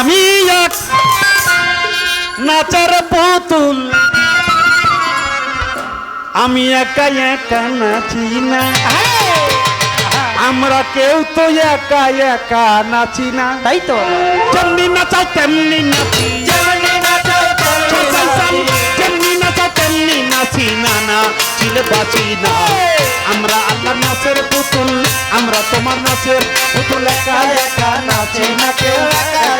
আমি এক নাচার পুতুল। আমি একা একা নাচি না। আমরা কেউ তো একা একা নাচি না। তাই তো। যেমনি নাচাও তেমনি নাচি। যেমনি তেমনি নাচি না না চিলে বাঁচি না। আমরা আল্লাহ নাচের পুতুল আমরা তোমার নাচের পুতুল। একা একা নাচি না কেউ একা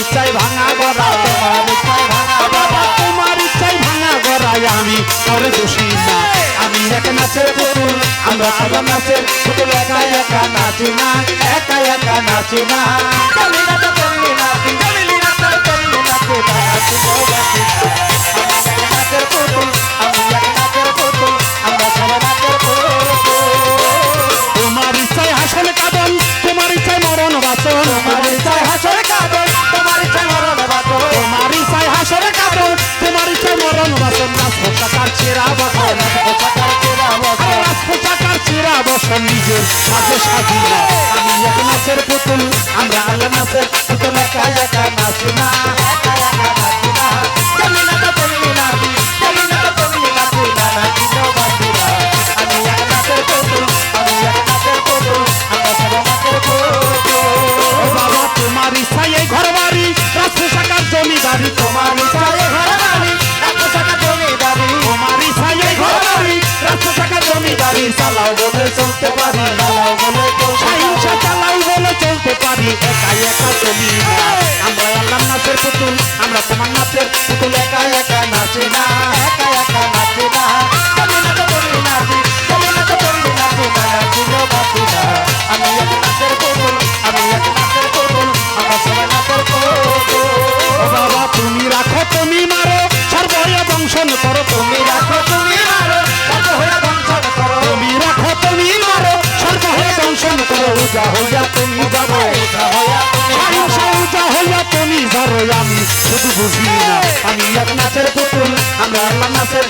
ইচ্ছায় ভাঙা গড়া তোমার ইচ্ছাই ভাঙা বাবা তোমার ইচ্ছাই ভাঙা গড়াই আমি করে দোষী না। আমি এক নাচের পুতুল, আমরা সব নাচের পুতুল, একা একা নাচি না, একা একা নাচি না। চলি না চলি না চলি না চলি না। বাসন বসন নাচ পোশাকার চেরা বসন নাচ পোশাকার চেরা বসন নিজের সাজে সাজি আমি এক নাচের দংশন করো তুমি রাখো তুমি মারো তুমি রাখো তুমি মারো সর্বয়া দংশন করো উজা হইয়া তুমি যাব উজা হইয়া তুমি যাব। আমি শুধু বুঝি না। আমি এক নাচের পুতুল আমরা আল্লাহ নাচের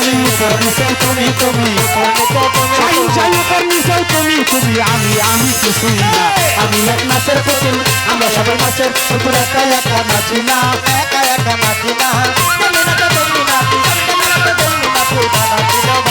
তুমি নিচে তুমি তুমি সহিংসায় উপর নিচে তুমি তুমি আমি আমি কিছুই না আমি এক নাচের পুতুল আমরা সবাই নাচের পুতুল তেমনি নাচো তেমনি নাচি তেমনি নাচো তেমনি নাচি না